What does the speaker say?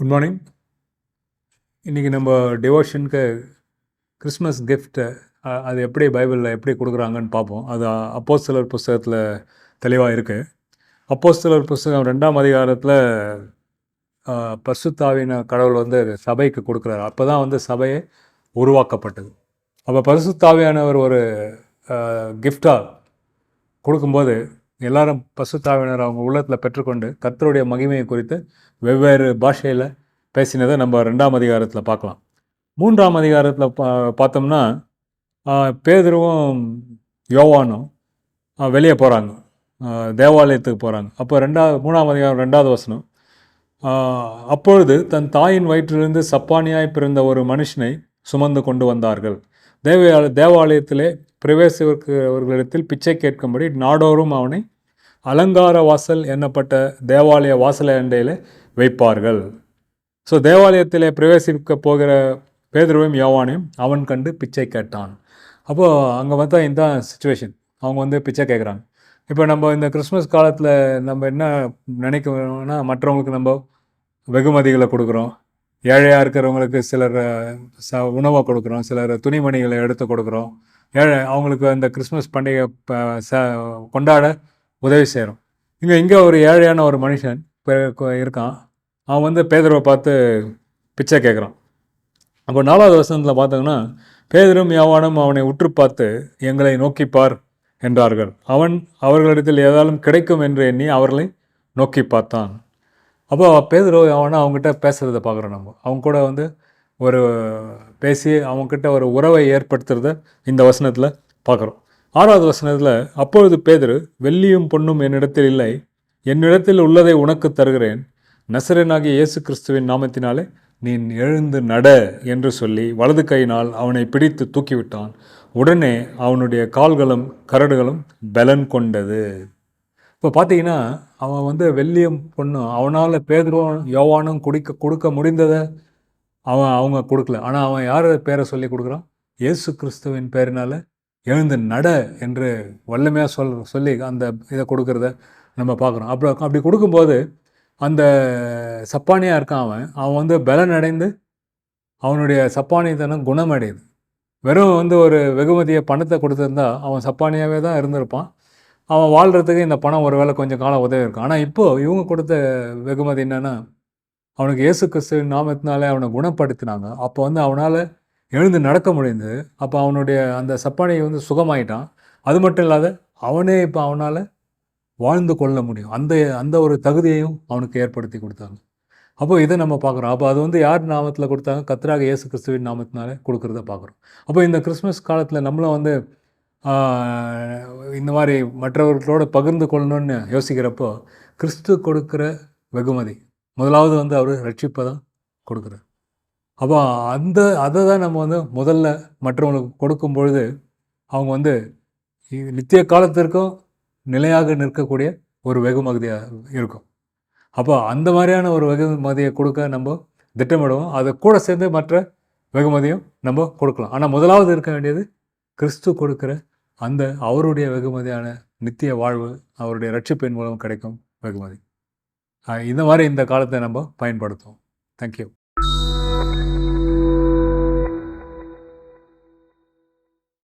Good morning இன்றைக்கி நம்ம டிவோஷனுக்கு Christmas gift அது எப்படி பைபிளில் எப்படி கொடுக்குறாங்கன்னு பார்ப்போம். அது அப்போஸ்தலர் புஸ்தகத்தில் தெளிவாக இருக்குது அப்போஸ்தலர் புஸ்தகம் ரெண்டாம் அதிகாரத்தில் பரிசுத்தாவின கடவுள் வந்து சபைக்கு கொடுக்குறாரு. அப்போ தான் வந்து சபையை உருவாக்கப்பட்டது. அப்போ பரிசுத்தாவியானவர் ஒரு கிஃப்டாக கொடுக்கும்போது எல்லாரும் பசுத்தாவினர் அவங்க உள்ளத்தில் பெற்றுக்கொண்டு கர்த்தருடைய மகிமையை குறித்து வெவ்வேறு பாஷையில் பேசினதை நம்ம ரெண்டாம் அதிகாரத்தில் பார்க்கலாம். மூன்றாம் அதிகாரத்தில் பா பார்த்தோம்னா பேதுருவும் யோவானும் வெளியே போகிறாங்க தேவாலயத்துக்கு போகிறாங்க அப்போ ரெண்டாவது மூணாம் அதிகாரம் ரெண்டாவது வசனம். அப்பொழுது தன் தாயின் வயிற்றிலிருந்து சப்பானியாய் பிறந்த ஒரு மனுஷனை சுமந்து கொண்டு வந்தார்கள். தேவாலய தேவாலயத்திலே பிரவேசிக்கிறவர்களிடத்தில் பிச்சை கேட்கும்படி நாடோறும் அவனை அலங்கார வாசல் என்னப்பட்ட தேவாலய வாசல அண்டையில் வைப்பார்கள். ஸோ தேவாலயத்தில் பிரவேசிக்க போகிற பேதுருவையும் யோவானையும் அவன் கண்டு பிச்சை கேட்டான். அப்போது அங்கே பார்த்தா இந்த சுச்சுவேஷன் அவங்க வந்து பிச்சை கேட்குறாங்க இப்போ நம்ம இந்த கிறிஸ்மஸ் காலத்தில் நம்ம என்ன நினைக்கணும்னா மற்றவங்களுக்கு நம்ம வெகுமதிகளை கொடுக்குறோம். ஏழையாக இருக்கிறவங்களுக்கு சிலர் ச உணவை கொடுக்குறோம். சிலர் துணிமணிகளை எடுத்து கொடுக்குறோம். ஏழை அவங்களுக்கு அந்த கிறிஸ்மஸ் பண்டிகை ச கொண்டாட உதவி செய்கிறோம் இங்கே இங்கே ஒரு ஏழையான ஒரு மனுஷன் இருக்கான். அவன் வந்து பேதரவை பார்த்து பிச்சை கேட்குறான் அப்போ நாலாவது வசனத்தில் பார்த்தோங்கன்னா பேதரும் யாவானும் அவனை உற்று பார்த்து எங்களை நோக்கிப்பார் என்றார்கள். அவன் அவர்களிடத்தில் ஏதாலும் கிடைக்கும் என்று எண்ணி அவர்களை நோக்கி பார்த்தான். அப்போ பேதரோ அவனை அவங்ககிட்ட பேசுகிறத பார்க்குறோம் நம்ம. அவங்க கூட வந்து ஒரு பேசி அவங்கக்கிட்ட ஒரு உறவை ஏற்படுத்துறத இந்த வசனத்தில் பார்க்குறோம். ஆறாவது வசனத்தில் அப்பொழுது பேதரு வெள்ளியும் பொண்ணும் என்னிடத்தில் இல்லை. என்னிடத்தில் உள்ளதை உனக்கு தருகிறேன். நசரனாகிய இயேசு கிறிஸ்துவின் நாமத்தினாலே நீ எழுந்து நட என்று சொல்லி வலது கையினால் அவனை பிடித்து தூக்கிவிட்டான். உடனே அவனுடைய கால்களும் கரடுகளும் பலன் கொண்டது. இப்போ பார்த்தீங்கன்னா அவன் வந்து வெள்ளியம் பொண்ணும் அவனால் பேதரும் யோவானும் குடிக்க கொடுக்க முடிந்ததை அவன் அவங்க கொடுக்கல. ஆனால் அவன் யார் பேரை சொல்லி கொடுக்குறான்? இயேசு கிறிஸ்துவின் பேரினால் எழுந்து நட என்று வல்லமையாக சொல் சொல்லி அந்த இதை கொடுக்குறத நம்ம பார்க்குறோம். அப்புறம் அப்படி கொடுக்கும்போது அந்த சப்பானியாக இருக்கான் அவன். அவன் வந்து பலன் அடைந்து அவனுடைய சப்பானித்தனம் குணமடையுது. வெறும் வந்து ஒரு வெகுமதியை பணத்தை கொடுத்துருந்தா அவன் சப்பானியாகவே தான் இருந்திருப்பான். அவன் வாழ்கிறதுக்கு இந்த பணம் ஒரு வேளை கொஞ்சம் காலம் உதவி இருக்கும். ஆனால் இப்போது இவங்க கொடுத்த வெகுமதி என்னென்னா அவனுக்கு இயேசு கிறிஸ்துவின் நாமத்தினாலே அவனை குணப்படுத்தினாங்க. அப்போ வந்து அவனால் எழுந்து நடக்க முடியுது அப்போ அவனுடைய அந்த சப்பானை வந்து சுகமாயிட்டான். அது மட்டும் இல்லாத அவனே இப்போ அவனால் வாழ்ந்து கொள்ள முடியும். அந்த அந்த ஒரு தகுதியையும் அவனுக்கு ஏற்படுத்தி கொடுத்தாங்க. அப்போ இதை நம்ம பார்க்குறோம். அப்போ அது வந்து யார் நாமத்தில் கொடுத்தாங்க? கத்ராக இயேசு கிறிஸ்துவின் நாமத்தினாலே கொடுக்குறத பார்க்குறோம். அப்போ இந்த கிறிஸ்மஸ் காலத்தில் நம்மளும் வந்து இந்த மாதிரி மற்றவர்களோடு பகிர்ந்து கொள்ளணும்னு யோசிக்கிறப்போ கிறிஸ்து கொடுக்குற வெகுமதி முதலாவது வந்து அவர் ரட்சிப்பை தான் கொடுக்குறார். அப்போ அந்த அதை தான் நம்ம வந்து முதல்ல மற்றவங்களுக்கு கொடுக்கும் பொழுது அவங்க வந்து நித்திய காலத்திற்கும் நிலையாக நிற்கக்கூடிய ஒரு வெகுமதியாக இருக்கும். அப்போ அந்த மாதிரியான ஒரு வெகுமதியை கொடுக்க நம்ம திட்டமிடுவோம். அதை கூட சேர்ந்து மற்ற வெகுமதியும் நம்ம கொடுக்கலாம். ஆனால் முதலாவது இருக்க வேண்டியது கிறிஸ்து கொடுக்குற அந்த அவருடைய வெகுமதியான நித்திய வாழ்வு அவருடைய ரட்சிப்பின் மூலம் கிடைக்கும் வெகுமதி. இந்த மாதிரி இந்த காலத்தை நம்ம பயன்படுத்துவோம். தேங்க்யூ